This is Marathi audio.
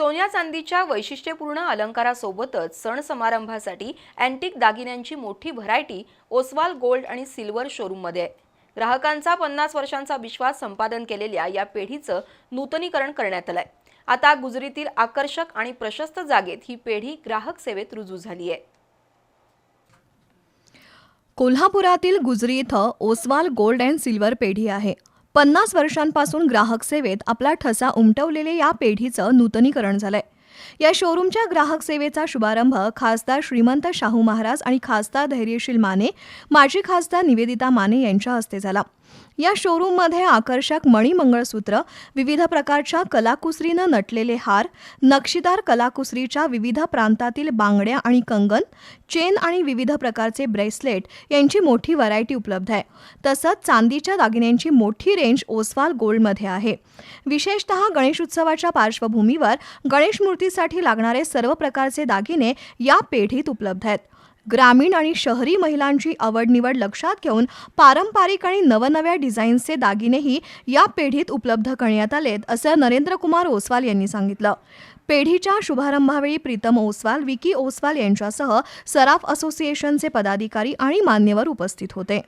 सोन्या चांदीच्या वैशिष्ट्यपूर्ण अलंकारासोबतच सण समारंभासाठी अँटिक दागिन्यांची मोठी व्हरायटी ओसवाल गोल्ड आणि सिल्वर शोरूममध्ये आहे. ग्राहकांचा पन्नास वर्षांचा विश्वास संपादन केलेल्या या पेढीचं नूतनीकरण करण्यात आलंय. आता गुजरीतील आकर्षक आणि प्रशस्त जागेत ही पेढी ग्राहक सेवेत रुजू झाली आहे. कोल्हापुरातील गुजरी इथं ओसवाल गोल्ड अँड सिल्वर पेढी आहे. पन्नास वर्षांपासून ग्राहक सेवेत आपला ठसा उमटवलेले या पेढीचं नूतनीकरण झालंय. या शोरूमच्या ग्राहक सेवेचा शुभारंभ खासदार श्रीमंत शाहू महाराज आणि खासदार धैर्यशील माने माजी खासदार निवेदिता माने यांच्या हस्ते झाला. या शोरूममध्ये आकर्षक मणिमंगळसूत्र विविध प्रकारच्या कलाकुसरीनं नटलेले हार नक्षीदार कलाकुसरीच्या विविध प्रांतातील बांगड्या आणि कंगन चेन आणि विविध प्रकारचे ब्रेसलेट यांची मोठी व्हरायटी उपलब्ध आहे. तसंच चांदीच्या दागिन्यांची मोठी रेंज ओसवाल गोल्डमध्ये आहे. विशेषतः गणेश उत्सवाच्या पार्श्वभूमीवर गणेश मूर्तीसाठी लागणारे सर्व प्रकारचे दागिने या पेढीत उपलब्ध आहेत. ग्रामीण आणि शहरी महिलांची आवडनिवड लक्षात घेऊन पारंपरिक आणि नवनव्या डिझाईन्सचे दागिनेही या पेढीत उपलब्ध करण्यात आलेत असं नरेंद्र कुमार ओसवाल यांनी सांगितलं. पेढीच्या शुभारंभावेळी प्रीतम ओसवाल विकी ओसवाल यांच्यासह सराफ असोसिएशनचे पदाधिकारी आणि मान्यवर उपस्थित होते.